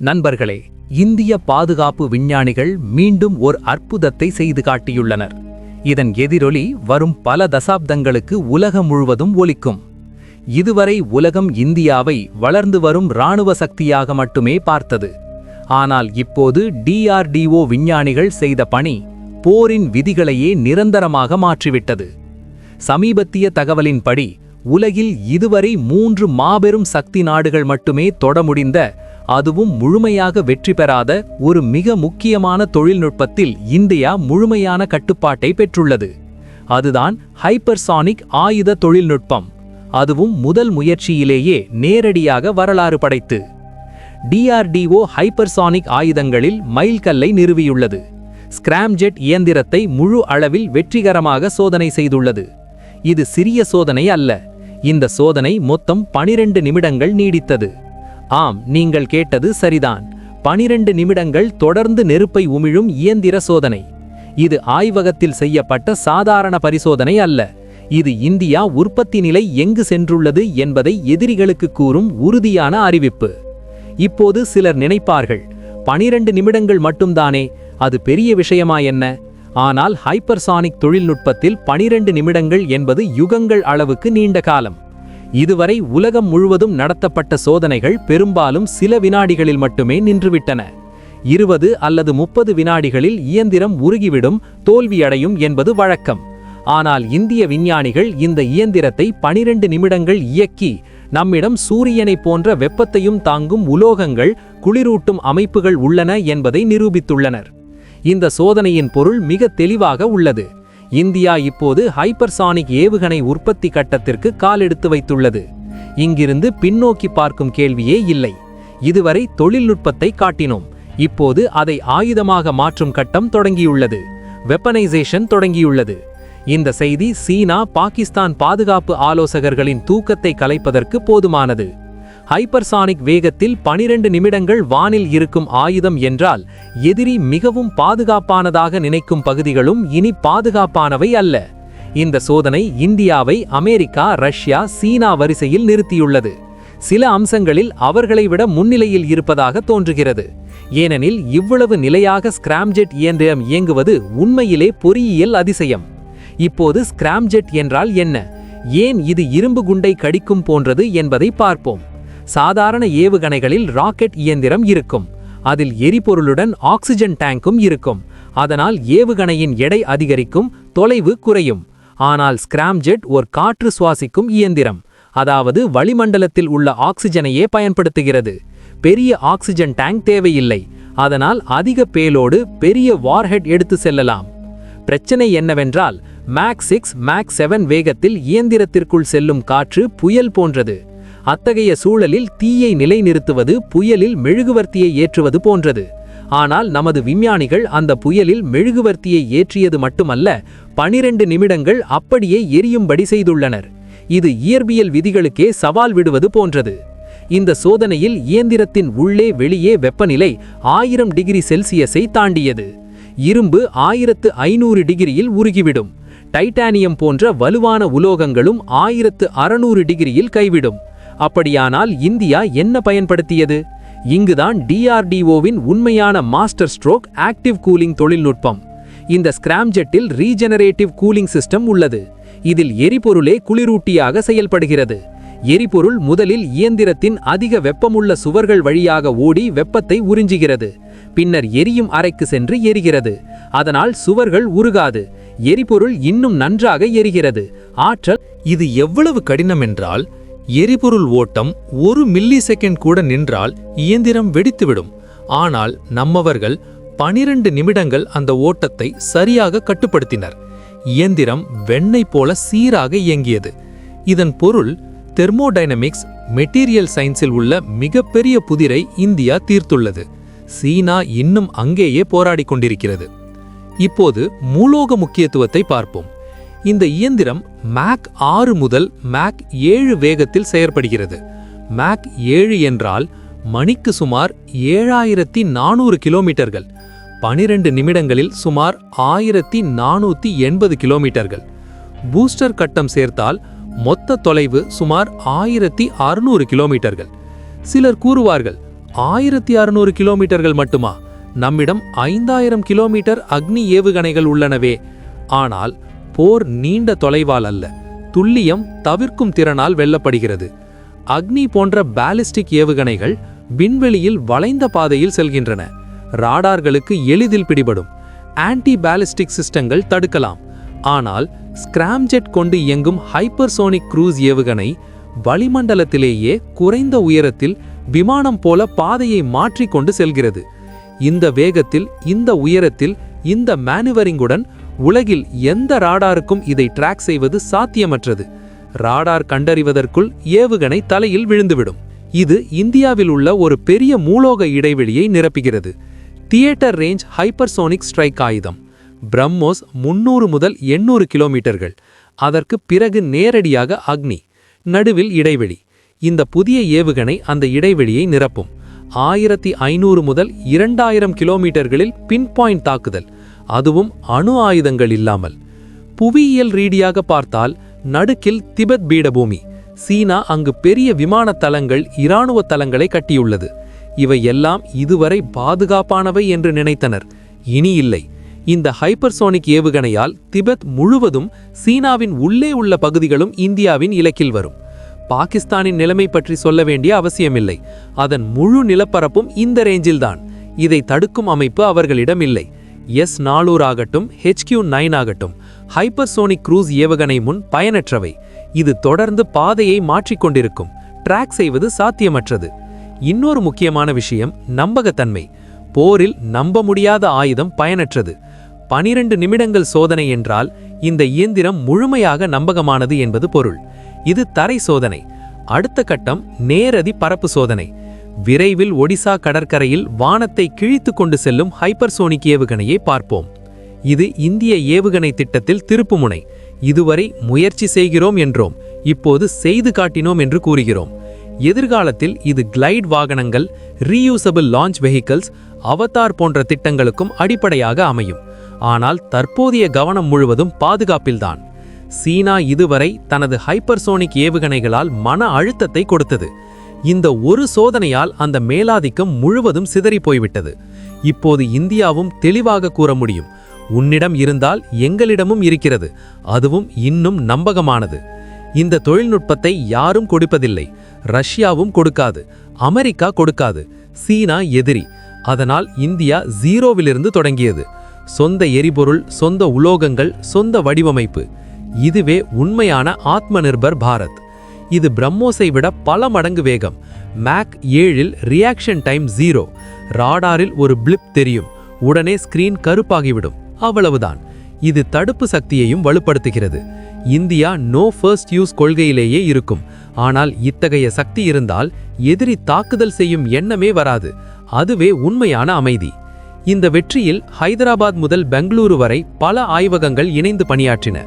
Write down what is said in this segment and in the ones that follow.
நண்பர்களே இந்திய பாதுகாப்பு விஞ்ஞானிகள் மீண்டும் ஒரு அற்புதத்தை செய்து காட்டியுள்ளனர். இதன் எதிரொலி வரும் பல தசாப்தங்களுக்கு உலகம் முழுவதும் ஒலிக்கும். இதுவரை உலகம் இந்தியாவை வளர்ந்து வரும் இராணுவ சக்தியாக மட்டுமே பார்த்தது. ஆனால் இப்போது டிஆர்டிஓ விஞ்ஞானிகள் செய்த பணி போரின் விதிகளையே நிரந்தரமாக மாற்றிவிட்டது. சமீபத்திய தகவலின்படி உலகில் இதுவரை மூன்று மாபெரும் சக்தி நாடுகள் மட்டுமே தொட முடிந்த அதுவும் முழுமையாக வெற்றி பெறாத ஒரு மிக முக்கியமான தொழில்நுட்பத்தில் இந்தியா முழுமையான கட்டுப்பாட்டை பெற்றுள்ளது. அதுதான் ஹைப்பர்சானிக் ஆயுத தொழில்நுட்பம். அதுவும் முதல் முயற்சியிலேயே நேரடியாக வரலாறு படைத்து. டிஆர்டிஓ ஹைப்பர்சானிக் ஆயுதங்களில் மைல்கல்லை நிறுவியுள்ளது. ஸ்கிராம்ஜெட் இயந்திரத்தை முழு அளவில் வெற்றிகரமாக சோதனை செய்துள்ளது. இது சிறிய சோதனை அல்ல. இந்த சோதனை மொத்தம் 12 நிமிடங்கள் நீடித்தது. ஆம் நீங்கள் கேட்டது சரிதான். 12 நிமிடங்கள் தொடர்ந்து நெருப்பை உமிழும் இயந்திர சோதனை. இது ஆய்வகத்தில் செய்யப்பட்ட சாதாரண பரிசோதனை அல்ல. இது இந்தியா உற்பத்தி நிலை எங்கு சென்றுள்ளது என்பதை எதிரிகளுக்கு கூறும் உறுதியான அறிவிப்பு. இப்போது சிலர் நினைப்பார்கள் 12 நிமிடங்கள் மட்டும்தானே அது பெரிய விஷயமா என்ன? ஆனால் ஹைப்பர்சானிக் தொழில்நுட்பத்தில் 12 நிமிடங்கள் என்பது யுகங்கள் அளவுக்கு நீண்ட காலம். இதுவரை உலகம் முழுவதும் நடத்தப்பட்ட சோதனைகள் பெரும்பாலும் சில வினாடிகளில் மட்டுமே நின்றுவிட்டன. இருபது அல்லது முப்பது வினாடிகளில் இயந்திரம் உருகிவிடும் தோல்வியடையும் என்பது வழக்கம். ஆனால் இந்திய விஞ்ஞானிகள் இந்த இயந்திரத்தை 12 நிமிடங்கள் இயக்கி நம்மிடம் சூரியனைப் போன்ற வெப்பத்தையும் தாங்கும் உலோகங்கள் குளிரூட்டும் அமைப்புகள் உள்ளன என்பதை நிரூபித்துள்ளனர். இந்த சோதனையின் பொருள் மிக தெளிவாக உள்ளது. இந்தியா இப்போது ஹைப்பர்சானிக் ஏவுகணை உற்பத்தி கட்டத்திற்கு காலெடுத்து வைத்துள்ளது. இங்கிருந்து பின்னோக்கி பார்க்கும் கேள்வியே இல்லை. இதுவரை தொழில்நுட்பத்தை காட்டினோம். இப்போது அதை ஆயுதமாக மாற்றும் கட்டம் தொடங்கியுள்ளது. வெப்பனைசேஷன் தொடங்கியுள்ளது. இந்த செய்தி சீனா பாகிஸ்தான் பாதுகாப்பு ஆலோசகர்களின் தூக்கத்தை கலைப்பதற்கு போதுமானது. ஹைப்பர்சானிக் வேகத்தில் 12 நிமிடங்கள் வானில் இருக்கும் ஆயுதம் என்றால் எதிரி மிகவும் பாதுகாப்பானதாக நினைக்கும் பகுதிகளும் இனி பாதுகாப்பானவை அல்ல. இந்த சோதனை இந்தியாவை அமெரிக்கா ரஷ்யா சீனா வரிசையில் நிறுத்தியுள்ளது. சில அம்சங்களில் அவர்களை விட முன்னிலையில் இருப்பதாக தோன்றுகிறது. ஏனெனில் இவ்வளவு நிலையாக ஸ்கிராம்ஜெட் இயந்திரம் இயங்குவது உண்மையிலே பொறியியல் அதிசயம். இப்போது ஸ்கிராம்ஜெட் என்றால் என்ன? ஏன் இது இரும்பு குண்டை கடிக்கும் போன்றது என்பதை பார்ப்போம். சாதாரண ஏவுகணைகளில் ராக்கெட் இயந்திரம் இருக்கும். அதில் எரிபொருளுடன் ஆக்சிஜன் டேங்கும் இருக்கும். அதனால் ஏவுகணையின் எடை அதிகரிக்கும் தொலைவு குறையும். ஆனால் ஸ்கிராம்ஜெட் ஒரு காற்று சுவாசிக்கும் இயந்திரம். அதாவது வளிமண்டலத்தில் உள்ள ஆக்சிஜனையே பயன்படுத்துகிறது. பெரிய ஆக்சிஜன் டேங்க் தேவையில்லை. அதனால் அதிக பேலோடு பெரிய வார்ஹெட் எடுத்து செல்லலாம். பிரச்சனை என்னவென்றால் மேக் சிக்ஸ் மேக் செவன் வேகத்தில் இயந்திரத்திற்குள் செல்லும் காற்று புயல் போன்றது. அத்தகைய சூழலில் தீயை நிலைநிறுத்துவது புயலில் மெழுகுவர்த்தியை ஏற்றுவது போன்றது. ஆனால் நமது விஞ்ஞானிகள் அந்த புயலில் மெழுகுவர்த்தியை ஏற்றியது மட்டுமல்ல 12 நிமிடங்கள் அப்படியே எரியும்படி செய்துள்ளனர். இது இயற்பியல் விதிகளுக்கே சவால் விடுவது போன்றது. இந்த சோதனையில் இயந்திரத்தின் உள்ளே வெளியே வெப்பநிலை ஆயிரம் டிகிரி செல்சியஸை தாண்டியது. இரும்பு ஆயிரத்து ஐநூறு டிகிரியில் உருகிவிடும். டைட்டானியம் போன்ற வலுவான உலோகங்களும் ஆயிரத்து அறுநூறு டிகிரியில் கைவிடும். அப்படியானால் இந்தியா என்ன பயன்படுத்தியது? இங்குதான் டிஆர்டிஓவின் உண்மையான மாஸ்டர் ஸ்ட்ரோக் ஆக்டிவ் கூலிங் தொழில்நுட்பம். இந்த ஸ்கிராம்ஜெட்டில் ரீஜெனரேட்டிவ் கூலிங் சிஸ்டம் உள்ளது. இதில் எரிபொருளே குளிரூட்டியாக செயல்படுகிறது. எரிபொருள் முதலில் இயந்திரத்தின் அதிக வெப்பமுள்ள சுவர்கள் வழியாக ஓடி வெப்பத்தை உறிஞ்சுகிறது. பின்னர் எரியும் அறைக்கு சென்று எரிகிறது. அதனால் சுவர்கள் உருகாது. எரிபொருள் இன்னும் நன்றாக எரிகிறது. ஆற்றல் இது எவ்வளவு கடினம் என்றால் எரிபொருள் ஓட்டம் ஒரு மில்லி செகண்ட் கூட நின்றால் இயந்திரம் வெடித்துவிடும். ஆனால் நம்மவர்கள் 12 நிமிடங்கள் அந்த ஓட்டத்தை சரியாக கட்டுப்படுத்தினர். இயந்திரம் வெண்ணெய் போல சீராக இயங்கியது. இதன் பொருள் தெர்மோடைனமிக்ஸ் மெட்டீரியல் சயின்ஸில் உள்ள மிகப்பெரிய புதிரை இந்தியா தீர்த்துள்ளது. சீனா இன்னும் அங்கேயே போராடிக் கொண்டிருக்கிறது. இப்போது மூலோக முக்கியத்துவத்தை பார்ப்போம். இந்த இயந்திரம் மேக் ஆறு முதல் மேக் ஏழு வேகத்தில் செயற்படுகிறது. மேக் ஏழு என்றால் மணிக்கு சுமார் ஏழாயிரத்தி நானூறு கிலோமீட்டர்கள். பனிரெண்டு நிமிடங்களில் சுமார் ஆயிரத்தி நானூற்றி எண்பது கிலோமீட்டர்கள். பூஸ்டர் கட்டம் சேர்த்தால் மொத்த தொலைவு சுமார் ஆயிரத்தி அறுநூறு கிலோமீட்டர்கள். சிலர் கூறுவார்கள் ஆயிரத்தி அறுநூறு கிலோமீட்டர்கள் மட்டுமா? நம்மிடம் ஐந்தாயிரம் கிலோமீட்டர் அக்னி ஏவுகணைகள் உள்ளனவே. ஆனால் போர் நீண்ட தொலைவால் அல்ல. துல்லியம் தவிர்க்கும் திறனால் வெல்லப்படுகிறது. அக்னி போன்ற பாலிஸ்டிக் ஏவுகணைகள் விண்வெளியில் வளைந்த பாதையில் செல்கின்றன. ராடார்களுக்கு எளிதில் பிடிபடும். ஆன்டி பாலிஸ்டிக் சிஸ்டங்கள் தடுக்கலாம். ஆனால் ஸ்கிராம்ஜெட் கொண்டு இயங்கும் ஹைப்பர்சோனிக் க்ரூஸ் ஏவுகணை வளிமண்டலத்திலேயே குறைந்த உயரத்தில் விமானம் போல பாதையை மாற்றிக்கொண்டு செல்கிறது. இந்த வேகத்தில் இந்த உயரத்தில் இந்த மேனுவரிங்குடன் உலகில் எந்த ராடாருக்கும் இதை ட்ராக் செய்வது சாத்தியமற்றது. ராடார் கண்டறிவதற்குள் ஏவுகணை தலையில் விழுந்துவிடும். இது இந்தியாவில் உள்ள ஒரு பெரிய மூலோக இடைவெளியை நிரப்புகிறது. தியேட்டர் ரேஞ்ச் ஹைப்பர்சோனிக் ஸ்ட்ரைக் ஆயுதம். பிரம்மோஸ் முன்னூறு முதல் எண்ணூறு கிலோமீட்டர்கள். அதற்கு பிறகு நேரடியாக அக்னி. நடுவில் இடைவெளி. இந்த புதிய ஏவுகணை அந்த இடைவெளியை நிரப்பும். ஆயிரத்தி ஐநூறு முதல் இரண்டாயிரம் கிலோமீட்டர்களில் பின் பாயிண்ட் தாக்குதல். அதுவும் அணு ஆயுதங்கள் இல்லாமல். புவியியல் ரீதியாக பார்த்தால் நடுக்கில் திபெத் பீடபூமி சீனா அங்கு பெரிய விமான தளங்கள் இராணுவ தளங்களை கட்டியுள்ளது. இவை எல்லாம் இதுவரை பாதுகாப்பானவை என்று நினைத்தனர். இனி இல்லை. இந்த ஹைப்பர்சோனிக் ஏவுகணையால் திபெத் முழுவதும் சீனாவின் உள்ளே உள்ள பகுதிகளும் இந்தியாவின் இலக்கில் வரும். பாகிஸ்தானின் நிலைமை பற்றி சொல்ல வேண்டிய அவசியமில்லை. அதன் முழு நிலப்பரப்பும் இந்த ரேஞ்சில்தான். இதை தடுக்கும் அமைப்பு அவர்களிடம் இல்லை. எஸ் நானூறு ஆகட்டும் ஹெச்கியூ நைன் ஆகட்டும் ஹைப்பர்சோனிக் க்ரூஸ் ஏவுகணை முன் பயனற்றவை. இது தொடர்ந்து பாதையை மாற்றிக்கொண்டிருக்கும் ட்ராக் செய்வது சாத்தியமற்றது. இன்னொரு முக்கியமான விஷயம் நம்பகத்தன்மை. போரில் நம்ப முடியாத ஆயுதம் பயனற்றது. பனிரெண்டு நிமிடங்கள் சோதனை என்றால் இந்த இயந்திரம் முழுமையாக நம்பகமானது என்பது பொருள். இது தரை சோதனை. அடுத்த கட்டம் நேரதி பரப்பு சோதனை. விரைவில் ஒடிசா கடற்கரையில் வானத்தை கிழித்து கொண்டு செல்லும் ஹைப்பர்சோனிக் ஏவுகணையை பார்ப்போம். இது இந்திய ஏவுகணை திட்டத்தில் திருப்புமுனை இதுவரை முயற்சி செய்கிறோம் என்றோம். இப்போது செய்து காட்டினோம் என்று கூறுகிறோம். எதிர்காலத்தில் இது கிளைட் வாகனங்கள் ரீயூசபிள் லான்ச் வெஹிக்கிள்ஸ் அவதார் போன்ற திட்டங்களுக்கும் அடிப்படையாக அமையும். ஆனால் தற்போதைய கவனம் முழுவதும் பாதுகாப்பில்தான். சீனா இதுவரை தனது ஹைப்பர்சோனிக் ஏவுகணைகளால் மன அழுத்தத்தை கொடுத்தது. இந்த ஒரு சோதனையால் அந்த மேலாதிக்கம் முழுவதும் சிதறி போய்விட்டது. இப்போது இந்தியாவும் தெளிவாக கூற முடியும். உன்னிடம் இருந்தால் எங்களிடமும் இருக்கிறது. அதுவும் இன்னும் நம்பகமானது. இந்த தொழில்நுட்பத்தை யாரும் கொடுப்பதில்லை. ரஷ்யாவும் கொடுக்காது. அமெரிக்கா கொடுக்காது. சீனா எதிரி. அதனால் இந்தியா ஜீரோவிலிருந்து தொடங்கியது. சொந்த எரிபொருள் சொந்த உலோகங்கள் சொந்த வடிவமைப்பு. இதுவே உண்மையான ஆத்ம நிர்பர் பாரத். இது பிரம்மோஸை விட பல மடங்கு வேகம். மேக் ஏழில் ரியாக்ஷன் டைம் ஜீரோ ராடாரில் ஒரு பிளிப் தெரியும். உடனே ஸ்கிரீன் கருப்பாகிவிடும். அவ்வளவுதான். இது தடுப்பு சக்தியையும் வலுப்படுத்துகிறது. இந்தியா நோ ஃபர்ஸ்ட் யூஸ் கொள்கையிலேயே இருக்கும். ஆனால் இத்தகைய சக்தி இருந்தால் எதிரி தாக்குதல் செய்யும் எண்ணமே வராது. அதுவே உண்மையான அமைதி. இந்த வெற்றியில் ஹைதராபாத் முதல் பெங்களூரு வரை பல ஆய்வகங்கள் இணைந்து பணியாற்றின.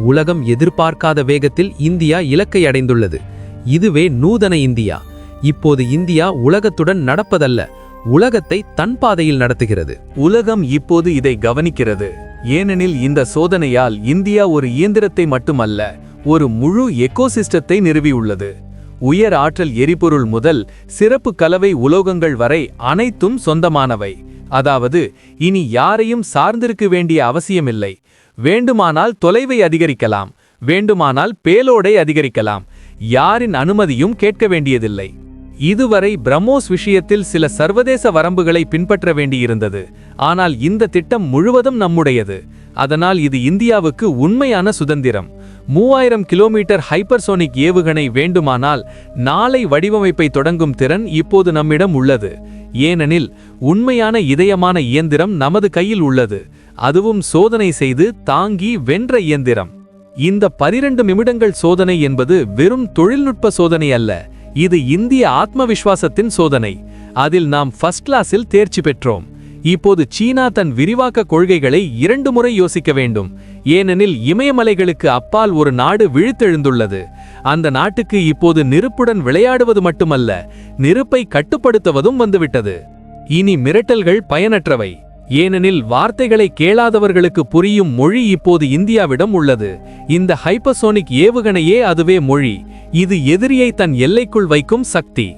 உலகம் எதிர்பார்க்காத வேகத்தில் இந்தியா இலக்கை அடைந்துள்ளது. இதுவே நூதன இந்தியா. இப்போது இந்தியா உலகத்துடன் நடப்பதல்ல உலகத்தை தன் பாதையில் நடத்துகிறது. உலகம் இப்போது இதை கவனிக்கிறது. ஏனெனில் இந்த சோதனையால் இந்தியா ஒரு இயந்திரத்தை மட்டுமல்ல ஒரு முழு எக்கோசிஸ்டத்தை நிறுவியுள்ளது. உயர் ஆற்றல் எரிபொருள் முதல் சிறப்பு கலவை உலோகங்கள் வரை அனைத்தும் சொந்தமானவை. அதாவது இனி யாரையும் சார்ந்திருக்க வேண்டிய அவசியமில்லை. வேண்டுமானால் தொலைவை அதிகரிக்கலாம். வேண்டுமானால் பேலோடை அதிகரிக்கலாம். யாரின் அனுமதியும் கேட்க வேண்டியதில்லை. இதுவரை பிரம்மோஸ் விஷயத்தில் சில சர்வதேச வரம்புகளை பின்பற்ற வேண்டியிருந்தது. ஆனால் இந்த திட்டம் முழுவதும் நம்முடையது. அதனால் இது இந்தியாவுக்கு உண்மையான சுதந்திரம். மூவாயிரம் கிலோமீட்டர் ஹைப்பர்சோனிக் ஏவுகணை வேண்டுமானால் நாளை வடிவமைப்பை தொடங்கும் திறன் இப்போது நம்மிடம் உள்ளது. ஏனெனில் உண்மையான இதயமான இயந்திரம் நமது கையில் உள்ளது. அதுவும் சோதனை செய்து தாங்கி வென்ற இயந்திரம். இந்த பனிரெண்டு நிமிடங்கள் சோதனை என்பது வெறும் தொழில்நுட்ப சோதனை அல்ல. இது இந்திய ஆத்ம விஸ்வாசத்தின் சோதனை. அதில் நாம் ஃபர்ஸ்ட் கிளாஸில் தேர்ச்சி பெற்றோம். இப்போது சீனா தன் விரிவாக்க கொள்கைகளை இரண்டு முறை யோசிக்க வேண்டும். ஏனெனில் இமயமலைகளுக்கு அப்பால் ஒரு நாடு விழுத்தெழுந்துள்ளது. அந்த நாட்டுக்கு இப்போது நெருப்புடன் விளையாடுவது மட்டுமல்ல நெருப்பை கட்டுப்படுத்துவதும் வந்துவிட்டது. இனி மிரட்டல்கள் பயனற்றவை. ஏனெனில் வார்த்தைகளை கேளாதவர்களுக்கு புரியும் மொழி இப்போது இந்தியாவிடம் உள்ளது. இந்த ஹைப்பசோனிக் ஏவுகணையே அதுவே மொழி. இது எதிரியை தன் எல்லைக்குள் வைக்கும் சக்தி.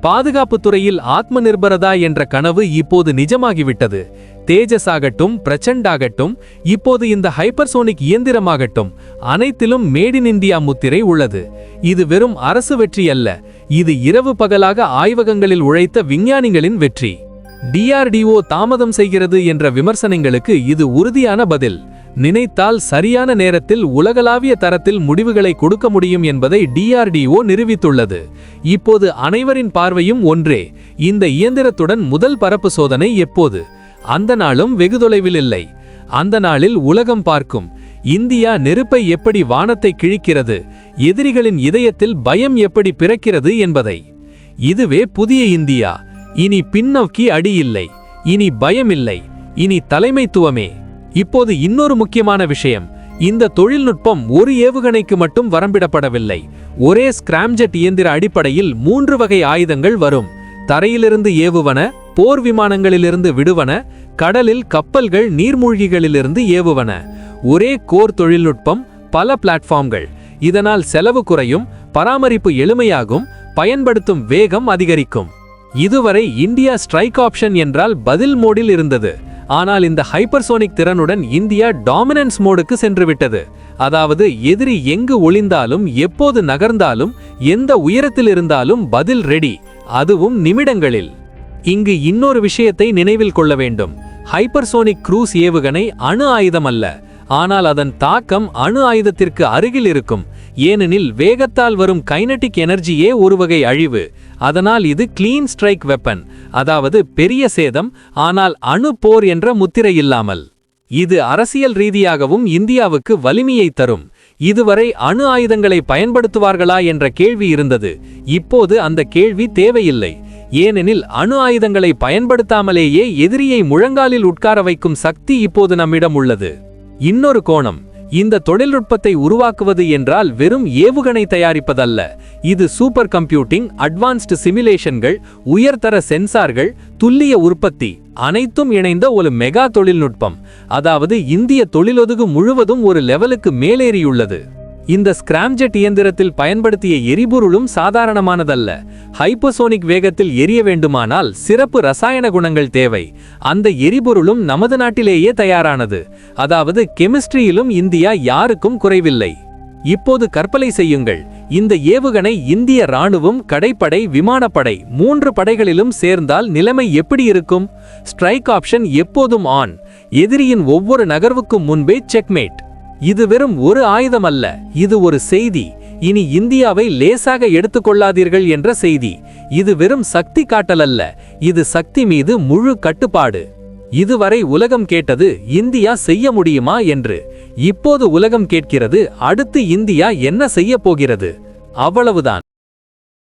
பாதுகாப்புத் துறையில் ஆத்ம நிர்பரதா என்ற கனவு இப்போது நிஜமாகிவிட்டது. தேஜஸ் ஆகட்டும் பிரச்சண்டாகட்டும் இப்போது இந்த ஹைப்பர்சோனிக் இயந்திரமாகட்டும் அனைத்திலும் மேட் இன் இந்தியா முத்திரை உள்ளது. இது வெறும் அரசு வெற்றி அல்ல இது இரவு பகலாக ஆய்வகங்களில் உழைத்த விஞ்ஞானிகளின் வெற்றி. டிஆர்டிஓ தாமதம் செய்கிறது என்ற விமர்சனங்களுக்கு இது உறுதியான பதில். நினைத்தால் சரியான நேரத்தில் உலகளாவிய தரத்தில் முடிவுகளை கொடுக்க முடியும் என்பதை டிஆர்டிஓ நிரூபித்துள்ளது. இப்போது அனைவரின் பார்வையும் ஒன்றே. இந்த இயந்திரத்துடன் முதல் பரப்பு சோதனை எப்போது? அந்த நாளும் வெகு தொலைவில் இல்லை. அந்த நாளில் உலகம் பார்க்கும். இந்தியா நெருப்பை எப்படி வானத்தை கிழிக்கிறது? எதிரிகளின் இதயத்தில் பயம் எப்படி பிறக்கிறது என்பதை. இதுவே புதிய இந்தியா. இனி பின்னோக்கி அடி இல்லை இனி பயம் இல்லை இனி தலைமைத்துவமே. இப்போது இன்னொரு முக்கியமான விஷயம் இந்த தொழில்நுட்பம் ஒரு ஏவுகணைக்கு மட்டும் வரம்பிடப்படவில்லை. ஒரே ஸ்கிராம்ஜெட் இயந்திர அடிப்படையில் மூன்று வகை ஆயுதங்கள் வரும். தரையிலிருந்து ஏவுவன போர் விமானங்களிலிருந்து விடுவன கடலில் கப்பல்கள் நீர்மூழ்கிகளிலிருந்து ஏவுவன. ஒரே கோர் தொழில்நுட்பம் பல பிளாட்ஃபார்ம்கள் இதனால் செலவு குறையும் பராமரிப்பு எளிமையாகும் பயன்படுத்தும் வேகம் அதிகரிக்கும். இதுவரை இந்தியா ஸ்ட்ரைக் ஆப்ஷன் என்றால் பதில் மோடில் இருந்தது. ஆனால் இந்த ஹைப்பர்சோனிக் திறனுடன் இந்தியா டாமினன்ஸ் மோடுக்கு சென்றுவிட்டது. அதாவது எதிரி எங்கு ஒளிந்தாலும் எப்போது நகர்ந்தாலும் எந்த உயரத்தில் இருந்தாலும் பதில் ரெடி. அதுவும் நிமிடங்களில். இங்கு இன்னொரு விஷயத்தை நினைவில் கொள்ள வேண்டும். ஹைப்பர்சோனிக் க்ரூஸ் ஏவுகணை அணு ஆயுதம் அல்ல ஆனால் அதன் தாக்கம் அணு ஆயுதத்திற்கு அருகில் இருக்கும். ஏனெனில் வேகத்தால் வரும் கைனட்டிக் எனர்ஜியே ஒரு வகை அழிவு. அதனால் இது கிளீன் ஸ்ட்ரைக் வெப்பன் அதாவது பெரிய சேதம் ஆனால் அணு போர் என்ற முத்திரை இல்லாமல். இது அரசியல் ரீதியாகவும் இந்தியாவுக்கு வலிமையை தரும். இதுவரை அணு ஆயுதங்களை பயன்படுத்துவார்களா என்ற கேள்வி இருந்தது. இப்போது அந்த கேள்வி தேவையில்லை. ஏனெனில் அணு ஆயுதங்களை பயன்படுத்தாமலேயே எதிரியை முழங்காலில் உட்கார வைக்கும் சக்தி இப்போது நம்மிடம் உள்ளது. இன்னொரு கோணம். இந்த தொழில்நுட்பத்தை உருவாக்குவது என்றால் வெறும் ஏவுகணை தயாரிப்பதல்ல. இது சூப்பர் கம்ப்யூட்டிங் அட்வான்ஸ்டு சிமுலேஷன்கள் உயர்தர சென்சார்கள் துல்லிய உற்பத்தி அனைத்தும் இணைந்த ஒரு மெகா தொழில்நுட்பம். அதாவது இந்திய தொழிலொதுகு முழுவதும் ஒரு லெவலுக்கு மேலேறியுள்ளது. இந்த ஸ்கிராம்ஜெட் இயந்திரத்தில் பயன்படுத்திய எரிபொருளும் சாதாரணமானதல்ல. ஹைப்போசோனிக் வேகத்தில் எரிய வேண்டுமானால் சிறப்பு ரசாயன குணங்கள் தேவை. அந்த எரிபொருளும் நமது நாட்டிலேயே தயாரானது. அதாவது கெமிஸ்ட்ரியிலும் இந்தியா யாருக்கும் குறைவில்லை. இப்போது கற்பனை செய்யுங்கள். இந்த ஏவுகணை இந்திய ராணுவம் கடைப்படை விமானப்படை மூன்று படைகளிலும் சேர்ந்தால் நிலைமை எப்படி இருக்கும்? ஸ்ட்ரைக் ஆப்ஷன் எப்போதும் ஆன். எதிரியின் ஒவ்வொரு நகர்வுக்கும் முன்பே செக்மேட். இது வெறும் ஒரு ஆயுதம் அல்ல இது ஒரு செய்தி. இனி இந்தியாவை லேசாக எடுத்துக்கொள்ளாதீர்கள் என்ற செய்தி. இது வெறும் சக்தி காட்டல் அல்ல இது சக்தி மீது முழு கட்டுப்பாடு. இதுவரை உலகம் கேட்டது இந்தியா செய்ய முடியுமா என்று. இப்போது உலகம் கேட்கிறது அடுத்து இந்தியா என்ன செய்ய போகிறது. அவ்வளவுதான்.